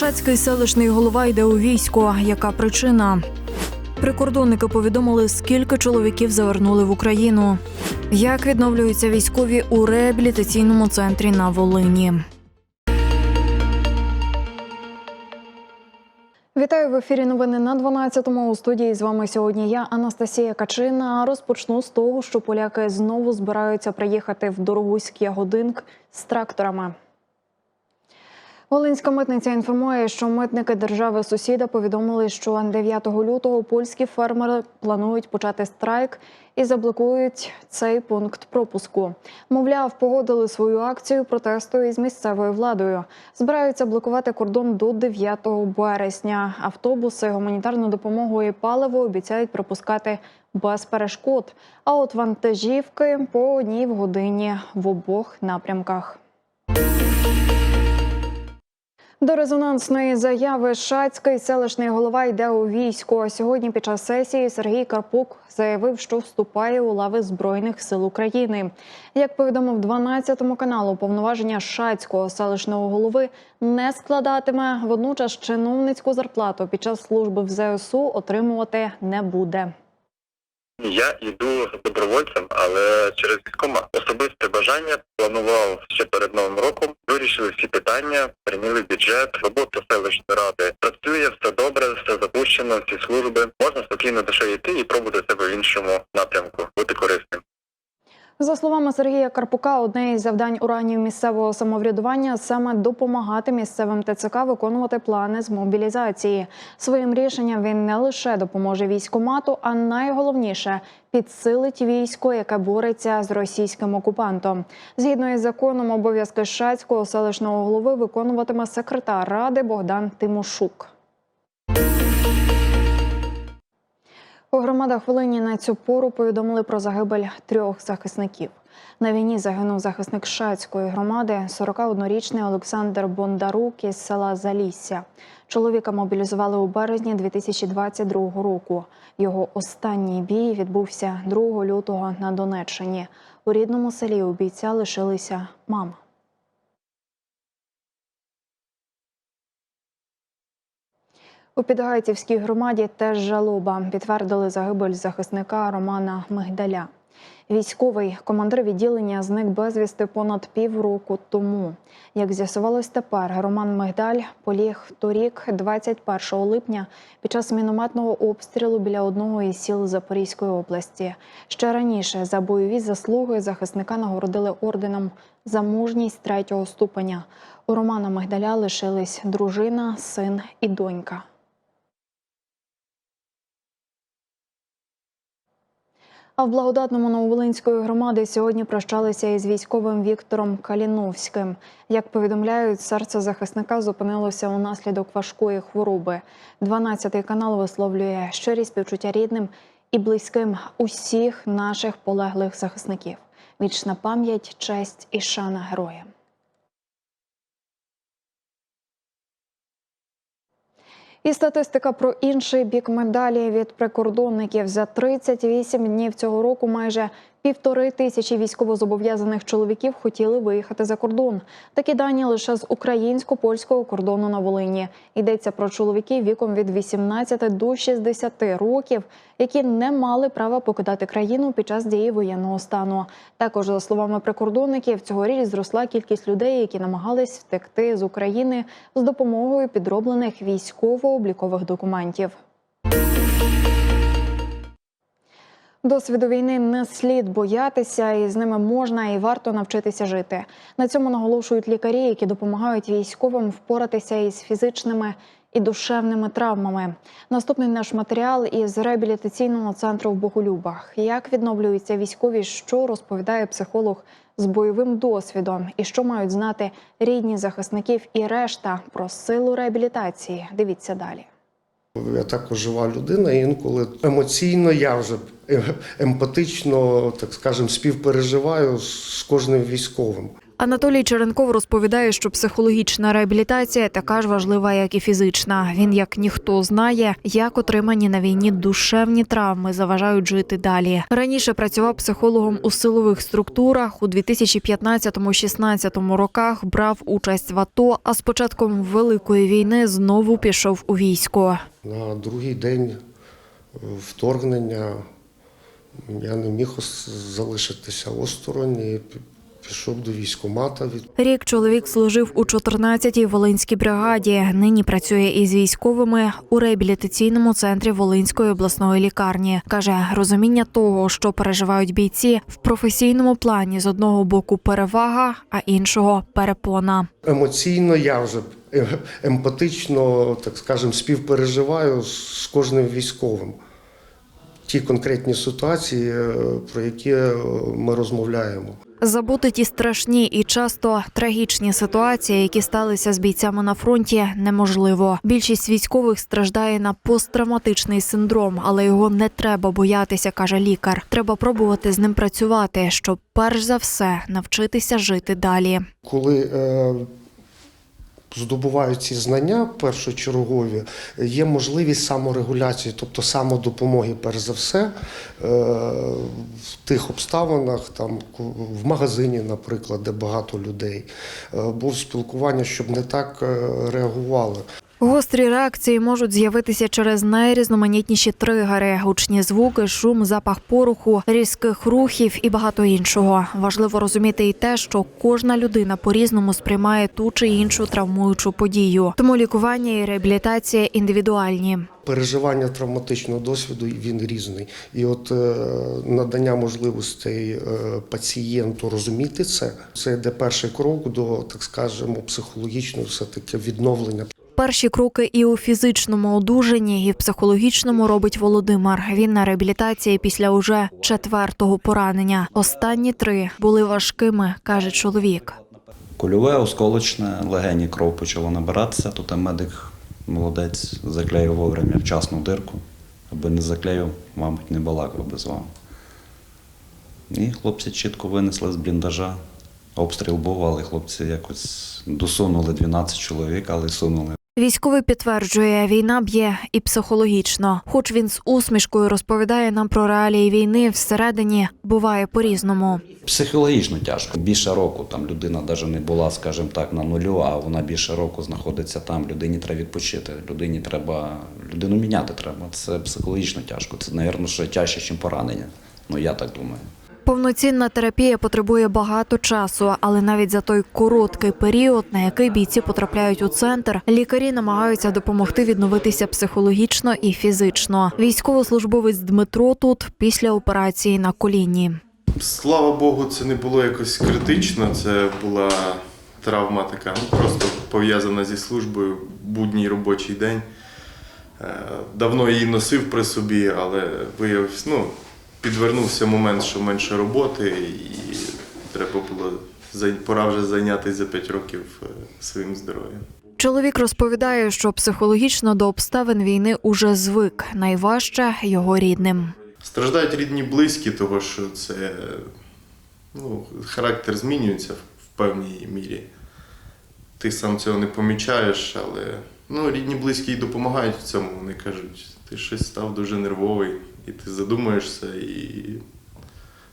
Шацький селищний голова йде у військо. Яка причина? Прикордонники повідомили, скільки чоловіків завернули в Україну. Як відновлюються військові у реабілітаційному центрі на Волині? Вітаю в ефірі. Новини на 12-му. У студії з вами сьогодні я, Анастасія Качина. Розпочну з того, що поляки знову збираються приїхати в Дорогуський Ягодинк з тракторами. Волинська митниця інформує, що митники держави сусіда повідомили, що 9 лютого польські фермери планують почати страйк і заблокують цей пункт пропуску. Мовляв, погодили свою акцію протесту із місцевою владою. Збираються блокувати кордон до 9 березня. Автобуси, гуманітарну допомогу і паливо обіцяють пропускати без перешкод. А от вантажівки по одній в годині в обох напрямках. До резонансної заяви Шацький селищний голова йде у військо. Сьогодні під час сесії Сергій Карпук заявив, що вступає у лави збройних сил України. Як повідомив 12 каналу, повноваження Шацького селищного голови не складатиме. Водночас чиновницьку зарплату під час служби в ЗСУ отримувати не буде. Я йду добровольцем, але через військома особисте бажання планував ще перед новим роком. Вирішили всі питання, прийняли бюджет, робота селищної ради працює, все добре, все запущено, всі служби. Можна спокійно до йти і пробувати себе в іншому напрямку, бути корисним. За словами Сергія Карпука, одне із завдань органів місцевого самоврядування саме допомагати місцевим ТЦК виконувати плани з мобілізації. Своїм рішенням він не лише допоможе військомату, а найголовніше підсилить військо, яке бореться з російським окупантом. Згідно із законом, обов'язки Шацького селищного голови виконуватиме секретар ради Богдан Тимошук. У громадах Волині на цю пору повідомили про загибель трьох захисників. На війні загинув захисник Шацької громади, 41-річний Олександр Бондарук із села Залісся. Чоловіка мобілізували у березні 2022 року. Його останній бій відбувся 2 лютого на Донеччині. У рідному селі у бійця лишилися мама. У Підгайцівській громаді теж жалоба підтвердили загибель захисника Романа Мигдаля. Військовий командир відділення зник безвісти понад півроку тому. Як з'ясувалось тепер, Роман Мигдаль поліг торік, 21 липня, під час мінометного обстрілу біля одного із сіл Запорізької області. Ще раніше за бойові заслуги захисника нагородили орденом за мужність третього ступеня. У Романа Мигдаля лишились дружина, син і донька. А в благодатному Нововолинської громади сьогодні прощалися із військовим Віктором Каліновським. Як повідомляють, серце захисника зупинилося унаслідок важкої хвороби. 12-й канал висловлює щирі співчуття рідним і близьким усіх наших полеглих захисників. Вічна пам'ять, честь і шана героям. І статистика про інший бік медалі від прикордонників за 38 днів цього року. Майже півтори тисячі військовозобов'язаних чоловіків хотіли виїхати за кордон. Такі дані лише з українсько-польського кордону на Волині. Йдеться про чоловіків віком від 18 до 60 років, які не мали права покидати країну під час дії воєнного стану. Також за словами прикордонників, цьогоріч зросла кількість людей, які намагались втекти з України з допомогою підроблених військово-облікових документів. Досвіду війни не слід боятися, і з ними можна і варто навчитися жити. На цьому наголошують лікарі, які допомагають військовим впоратися із фізичними і душевними травмами. Наступний наш матеріал із реабілітаційного центру в Боголюбах. Як відновлюються військові, що розповідає психолог з бойовим досвідом, і що мають знати рідні захисників і решта про силу реабілітації. Дивіться далі. Я також жива людина, інколи емоційно я вже е- емпатично, так скажем, співпереживаю з кожним військовим. Анатолій Черенков розповідає, що психологічна реабілітація така ж важлива, як і фізична. Він, як ніхто, знає, як отримані на війні душевні травми заважають жити далі. Раніше працював психологом у силових структурах. У 2015-16 роках брав участь в АТО, а з початком великої війни знову пішов у військо. На другий день е, вторгнення я не міг залишитися осторонь пішов до військкомата. Від Рік чоловік служив у 14-й Волинській бригаді. Нині працює із військовими у реабілітаційному центрі Волинської обласної лікарні. каже, розуміння того, що переживають бійці в професійному плані з одного боку перевага, а іншого перепона. Емоційно я вже емпатично, так скажемо, співпереживаю з кожним військовим. Ті конкретні ситуації, е, про які е, ми розмовляємо. Забути ті страшні і часто трагічні ситуації, які сталися з бійцями на фронті, неможливо. Більшість військових страждає на посттравматичний синдром, але його не треба боятися, каже лікар. Треба пробувати з ним працювати, щоб перш за все навчитися жити далі. Коли е, здобувають ці знання першочергові, є можливість саморегуляції, тобто самодопомоги, перш за все, е, в тих обставинах, там в магазині, наприклад, де багато людей, бо був спілкування, щоб не так е, реагували. Гострі реакції можуть з'явитися через найрізноманітніші тригери: гучні звуки, шум, запах пороху, різких рухів і багато іншого. Важливо розуміти і те, що кожна людина по-різному сприймає ту чи іншу травмуючу подію. Тому лікування і реабілітація індивідуальні. Переживання травматичного досвіду він різний. І от е, надання можливостей е, пацієнту розуміти це, це йде перший крок до, так скажемо, психологічного все-таки відновлення. Перші кроки і у фізичному одужанні, і в психологічному робить Володимир. Він на реабілітації після уже четвертого поранення. Останні три були важкими, каже чоловік. Кульове, осколочне, легені кров почала набиратися. Тут медик молодець заклеїв вовремя вчасну дирку. Аби не заклеїв, мабуть, не балакав би з вами. І хлопці чітко винесли з бліндажа. Обстріл був, але хлопці якось досунули 12 чоловік, але сунули. Військовий підтверджує, війна б'є і психологічно. Хоч він з усмішкою розповідає нам про реалії війни, всередині буває по-різному. Психологічно тяжко. Більше року там людина навіть не була, скажімо так, на нулю, а вона більше року знаходиться там. Людині треба відпочити. Людині треба людину міняти треба. Це психологічно тяжко. Це, мабуть, ще тяжче, ніж поранення. Ну я так думаю. Повноцінна терапія потребує багато часу, але навіть за той короткий період, на який бійці потрапляють у центр, лікарі намагаються допомогти відновитися психологічно і фізично. Військовослужбовець Дмитро тут після операції на коліні. Слава Богу, це не було якось критично. Це була травма така, ну просто пов'язана зі службою, будній робочий день. Е, Давно її носив при собі, але виявився, ну, підвернувся момент, що менше роботи, і треба було пора вже зайнятися за 5 років е, своїм здоров'ям. Чоловік розповідає, що психологічно до обставин війни уже звик. Найважче його рідним. Страждають рідні близькі, тому що це ну, характер змінюється в певній мірі. Ти сам цього не помічаєш, але ну, рідні близькі й допомагають в цьому. Вони кажуть, ти щось став дуже нервовий, і ти задумаєшся, і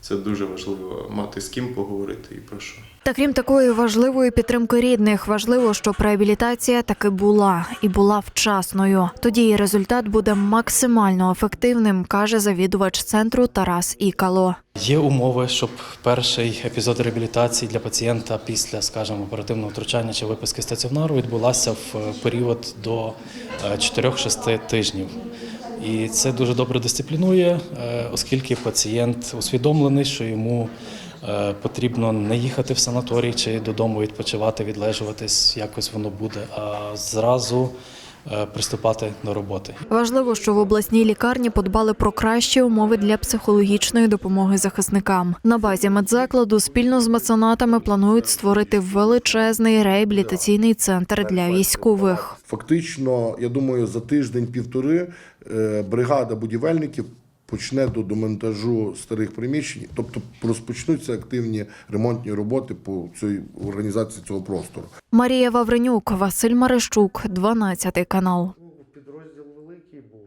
це дуже важливо мати з ким поговорити і про що. Та крім такої важливої підтримки рідних, важливо, щоб реабілітація таки була і була вчасною. Тоді і результат буде максимально ефективним, каже завідувач центру Тарас Ікало. Є умови, щоб перший епізод реабілітації для пацієнта після, скажімо, оперативного втручання чи виписки стаціонару відбулася в е, період до е, 4-6 тижнів. І це дуже добре дисциплінує, е, оскільки пацієнт усвідомлений, що йому е, потрібно не їхати в санаторій чи додому відпочивати, відлежуватись, якось воно буде, а зразу приступати до роботи. Важливо, що в обласній лікарні подбали про кращі умови для психологічної допомоги захисникам. На базі медзакладу спільно з меценатами планують створити величезний реабілітаційний центр для військових. Фактично, я думаю, за тиждень-півтори е, бригада будівельників почне до демонтажу старих приміщень, тобто розпочнуться активні ремонтні роботи по цій організації цього простору. Марія Вавренюк, Василь Марищук, 12 канал. Підрозділ великий був.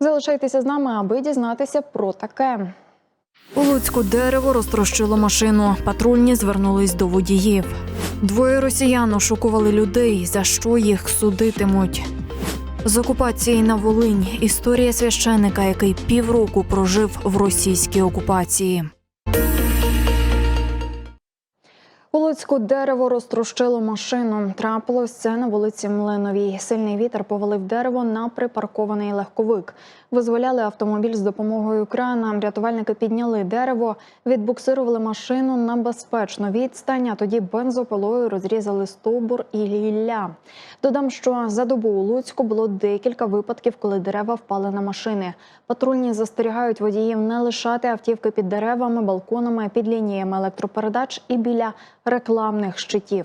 Залишайтеся з нами, аби дізнатися про таке. У Луцьку дерево розтрощило машину. Патрульні звернулись до водіїв. Двоє росіян ошукували людей, за що їх судитимуть. З окупації на Волинь історія священика, який півроку прожив в російській окупації. У Луцьку дерево розтрощило машину. Трапилось це на вулиці Млиновій. Сильний вітер повалив дерево на припаркований легковик. Визволяли автомобіль з допомогою крана. Рятувальники підняли дерево, відбуксирували машину на безпечну відстань, а тоді бензопилою розрізали стовбур і гілля. Додам, що за добу у Луцьку було декілька випадків, коли дерева впали на машини. Патрульні застерігають водіїв не лишати автівки під деревами, балконами, під лініями електропередач і біля рекламних щитів.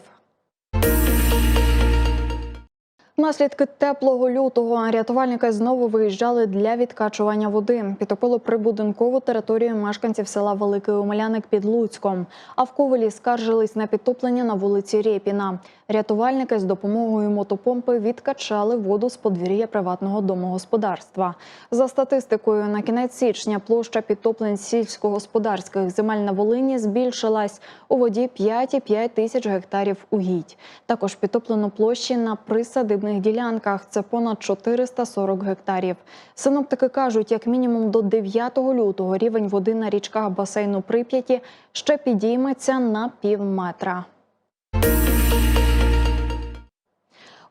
Наслідки теплого лютого рятувальники знову виїжджали для відкачування води. Підтопило прибудинкову територію мешканців села Великий Омеляник під Луцьком. А в Ковелі скаржились на підтоплення на вулиці Рєпіна. Рятувальники з допомогою мотопомпи відкачали воду з подвір'я приватного домогосподарства. За статистикою, на кінець січня площа підтоплень сільськогосподарських земель на Волині збільшилась у воді 5,5 тисяч гектарів угідь. Також підтоплено площі на присадибних ділянках. Це понад 440 гектарів. Синоптики кажуть, як мінімум до 9 лютого рівень води на річках басейну Прип'яті ще підійметься на пів метра.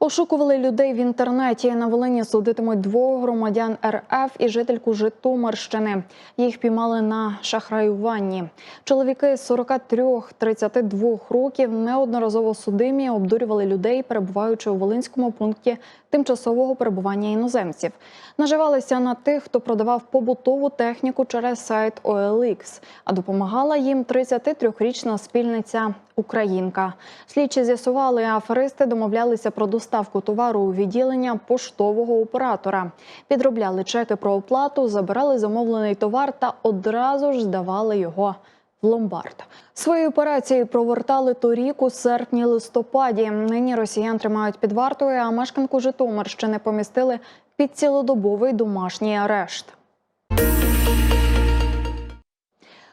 Ошукували людей в інтернеті. На Волині судитимуть двох громадян РФ і жительку Житомирщини. Їх піймали на шахраюванні. Чоловіки 43-32 років неодноразово судимі обдурювали людей, перебуваючи у Волинському пункті тимчасового перебування іноземців. Наживалися на тих, хто продавав побутову техніку через сайт OLX, а допомагала їм 33-річна спільниця Українка. Слідчі з'ясували, аферисти домовлялися про доставку товару у відділення поштового оператора. Підробляли чеки про оплату, забирали замовлений товар та одразу ж здавали його ломбард. Свої операції провертали торік у серпні-листопаді. Нині росіян тримають під вартою, а мешканку Житомирщини помістили під цілодобовий домашній арешт.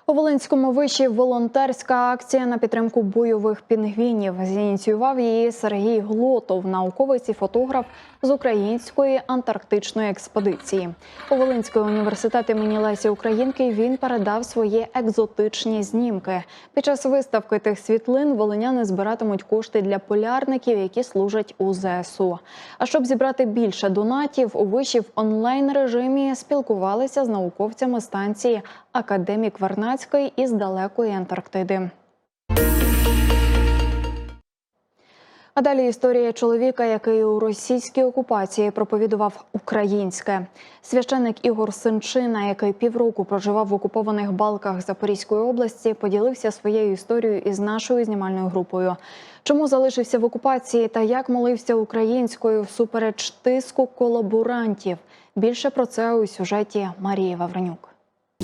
У Волинському виші волонтерська акція на підтримку бойових пінгвінів. Зініціював її Сергій Глотов, науковець і фотограф з української антарктичної експедиції. У Волинський університет імені Лесі Українки він передав свої екзотичні знімки. Під час виставки тих світлин волиняни збиратимуть кошти для полярників, які служать у ЗСУ. А щоб зібрати більше донатів, у виші в онлайн режимі спілкувалися з науковцями станції Академік Вернацької із далекої Антарктиди. А далі історія чоловіка, який у російській окупації проповідував українське. Священник Ігор Синчина, який півроку проживав в окупованих балках Запорізької області, поділився своєю історією із нашою знімальною групою. Чому залишився в окупації та як молився українською всупереч тиску колаборантів? Більше про це у сюжеті Марії Вавренюк.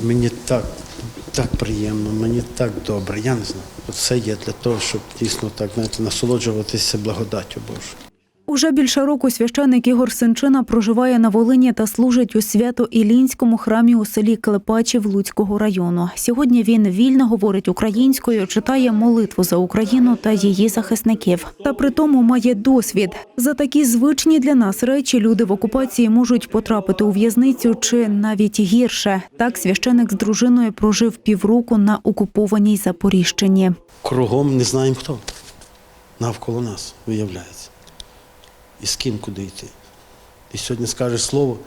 Мені так, так приємно, мені так добре. Я не знаю. Все є для того, щоб дійсно так знаєте, насолоджуватися благодаттю Божою. Уже більше року священик Ігор Сенчина проживає на Волині та служить у свято-Ілінському храмі у селі Клепачів Луцького району. Сьогодні він вільно говорить українською, читає молитву за Україну та її захисників. Та при тому має досвід. За такі звичні для нас речі люди в окупації можуть потрапити у в'язницю чи навіть гірше. Так священик з дружиною прожив півроку на окупованій Запоріжчині. Кругом не знаємо хто. Навколо нас виявляється. І з ким куди йти. І сьогодні скажеш слово,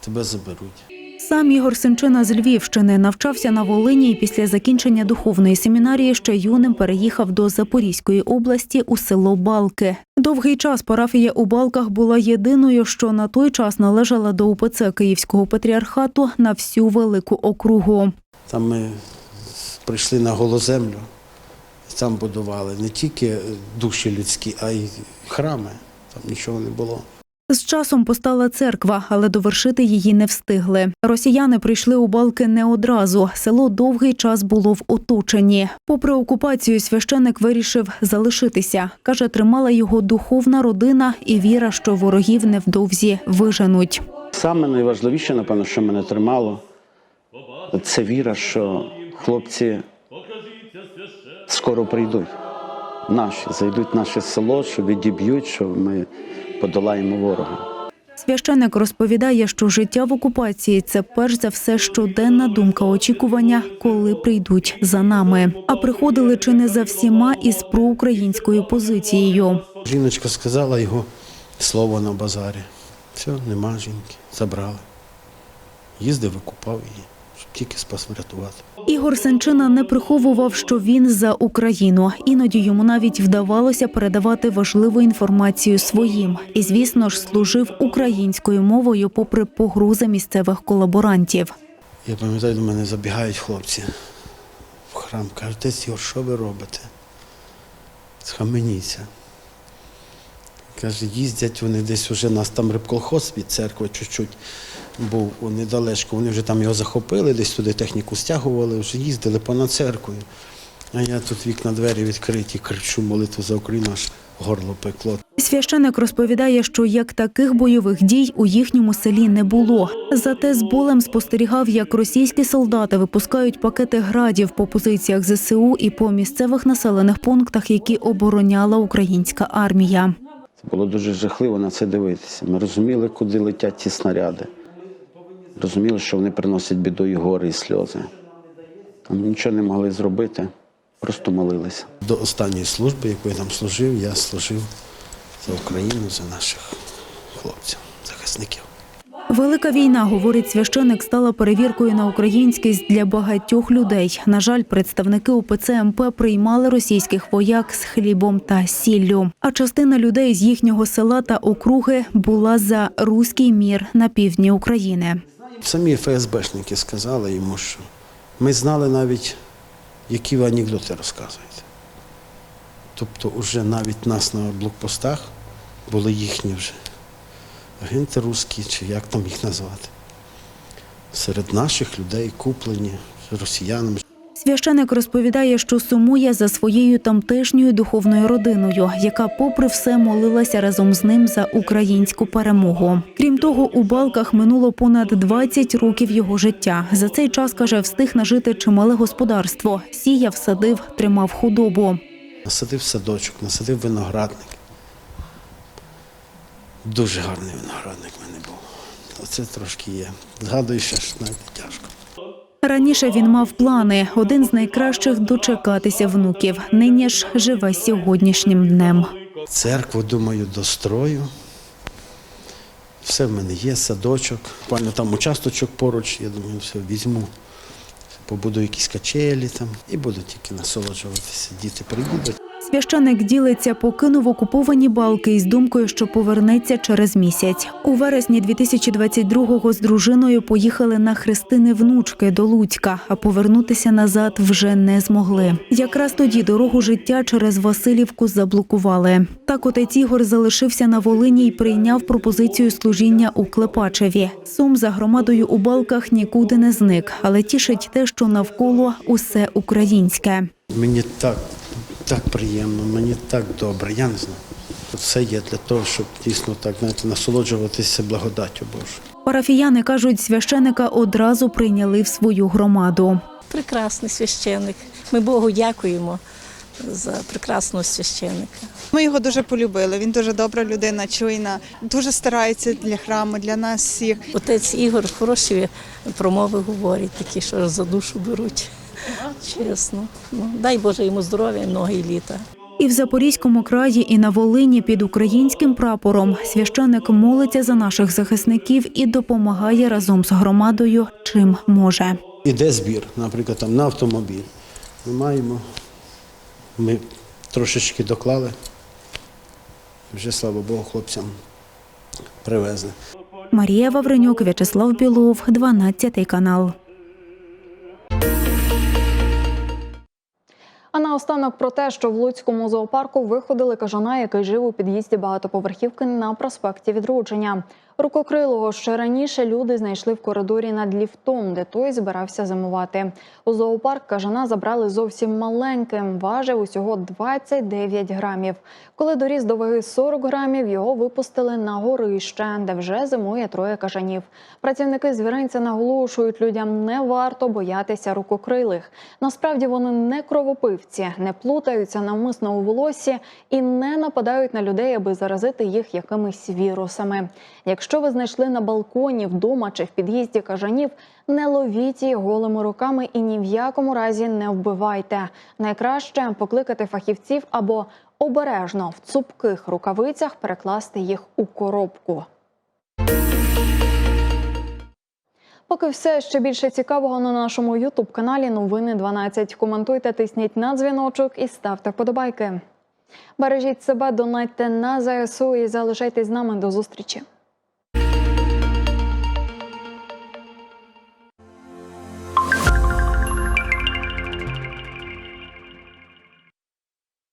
тебе заберуть. Сам Ігор Сенчина з Львівщини навчався на Волині і після закінчення духовної семінарії ще юним переїхав до Запорізької області у село Балки. Довгий час парафія у Балках була єдиною, що на той час належала до УПЦ Київського патріархату на всю велику округу. Там ми прийшли на голу землю, і там будували не тільки душі людські, а й храми. Там нічого не було. З часом постала церква, але довершити її не встигли. Росіяни прийшли у балки не одразу. Село довгий час було в оточенні. Попри окупацію, священик вирішив залишитися. каже, тримала його духовна родина і віра, що ворогів невдовзі виженуть. Саме найважливіше, напевно, що мене тримало, це віра, що хлопці скоро прийдуть. Наші зайдуть в наше село, що відіб'ють, що ми подолаємо ворога. Священик розповідає, що життя в окупації це перш за все щоденна думка очікування, коли прийдуть за нами. А приходили чи не за всіма із проукраїнською позицією. Жіночка сказала його слово на базарі. Все, нема жінки, забрали. Їздив, викупав її, щоб тільки спас врятувати. Ігор Сенчина не приховував, що він за Україну. Іноді йому навіть вдавалося передавати важливу інформацію своїм. І, звісно ж, служив українською мовою, попри погрози місцевих колаборантів. Я пам'ятаю, до мене забігають хлопці в храм. Кажуть, отець Ігор, що ви робите? Схаменіться. Каже, їздять вони десь уже нас там рибколхоз від церкви чуть-чуть був недалечко. Вони вже там його захопили, десь туди техніку стягували, вже їздили понад церквою. А я тут вікна двері відкриті, кричу молитву за Україну, аж горло пекло. Священик розповідає, що як таких бойових дій у їхньому селі не було. Зате з болем спостерігав, як російські солдати випускають пакети градів по позиціях ЗСУ і по місцевих населених пунктах, які обороняла українська армія. Це було дуже жахливо на це дивитися. Ми розуміли, куди летять ті снаряди. Розуміли, що вони приносять біду і гори, і сльози. А ми нічого не могли зробити, просто молилися. До останньої служби, яку я там служив, я служив за Україну, за наших хлопців, захисників. Велика війна, говорить священик, стала перевіркою на українськість для багатьох людей. На жаль, представники УПЦ МП приймали російських вояк з хлібом та сіллю. А частина людей з їхнього села та округи була за руський мір на півдні України. Самі ФСБшники сказали йому, що ми знали навіть, які ви анекдоти розказуєте. Тобто, вже навіть нас на блокпостах були їхні вже агенти русські, чи як там їх назвати. Серед наших людей куплені росіянами. Священик розповідає, що сумує за своєю тамтешньою духовною родиною, яка, попри все, молилася разом з ним за українську перемогу. Крім того, у балках минуло понад 20 років його життя. За цей час каже, встиг нажити чимале господарство. Сіяв, садив, тримав худобу. Насадив садочок, насадив виноградник. Дуже гарний виноградник в мене був. Оце трошки є. Згадую, ж навіть тяжко. Раніше він мав плани один з найкращих дочекатися внуків. Нині ж живе сьогоднішнім днем. Церкву, думаю, дострою. Все в мене є, садочок. Буквально там участочок поруч, я думаю, все візьму. Побуду якісь качелі там і буду тільки насолоджуватися. Діти приїдуть. Священик ділиться, покинув окуповані балки із думкою, що повернеться через місяць. У вересні 2022-го з дружиною поїхали на хрестини внучки до Луцька, а повернутися назад вже не змогли. Якраз тоді дорогу життя через Васильівку заблокували. Так отець Ігор залишився на Волині і прийняв пропозицію служіння у Клепачеві. Сум за громадою у балках нікуди не зник, але тішить те, що навколо усе українське. Мені так, так приємно, мені так добре, я не знаю. Все є для того, щоб дійсно так знаєте, насолоджуватися благодаттю Божою. Парафіяни кажуть, священика одразу прийняли в свою громаду. Прекрасний священник. Ми Богу дякуємо за прекрасного священника. Ми його дуже полюбили. Він дуже добра людина, чуйна, дуже старається для храму, для нас всіх. Отець Ігор хороші промови говорить, такі, що за душу беруть. Чесно. Ну, дай Боже йому здоров'я і многі літа. І в Запорізькому краї, і на Волині під українським прапором священик молиться за наших захисників і допомагає разом з громадою, чим може. Іде збір, наприклад, там на автомобіль. Ми маємо, ми трошечки доклали. Вже, слава Богу, хлопцям привезли. Марія Вавренюк, В'ячеслав Білов, 12 канал. А на наостанок про те, що в Луцькому зоопарку виходили кажана, який жив у під'їзді багатоповерхівки на проспекті Відродження. Рукокрилого ще раніше люди знайшли в коридорі над ліфтом, де той збирався зимувати. У зоопарк кажана забрали зовсім маленьким, важив усього 29 грамів. Коли доріс до ваги 40 грамів, його випустили на горище, де вже зимує троє кажанів. Працівники звіринця наголошують, людям не варто боятися рукокрилих. Насправді вони не кровопивці, не плутаються навмисно у волосі і не нападають на людей, аби заразити їх якимись вірусами. Якщо ви знайшли на балконі, вдома чи в під'їзді кажанів, не ловіть їх голими руками і ні в якому разі не вбивайте. Найкраще покликати фахівців або обережно в цупких рукавицях перекласти їх у коробку. Поки все ще більше цікавого на нашому Ютуб каналі Новини 12. Коментуйте, тисніть на дзвіночок і ставте вподобайки. Бережіть себе, донайте на ЗСУ і залишайтесь з нами до зустрічі.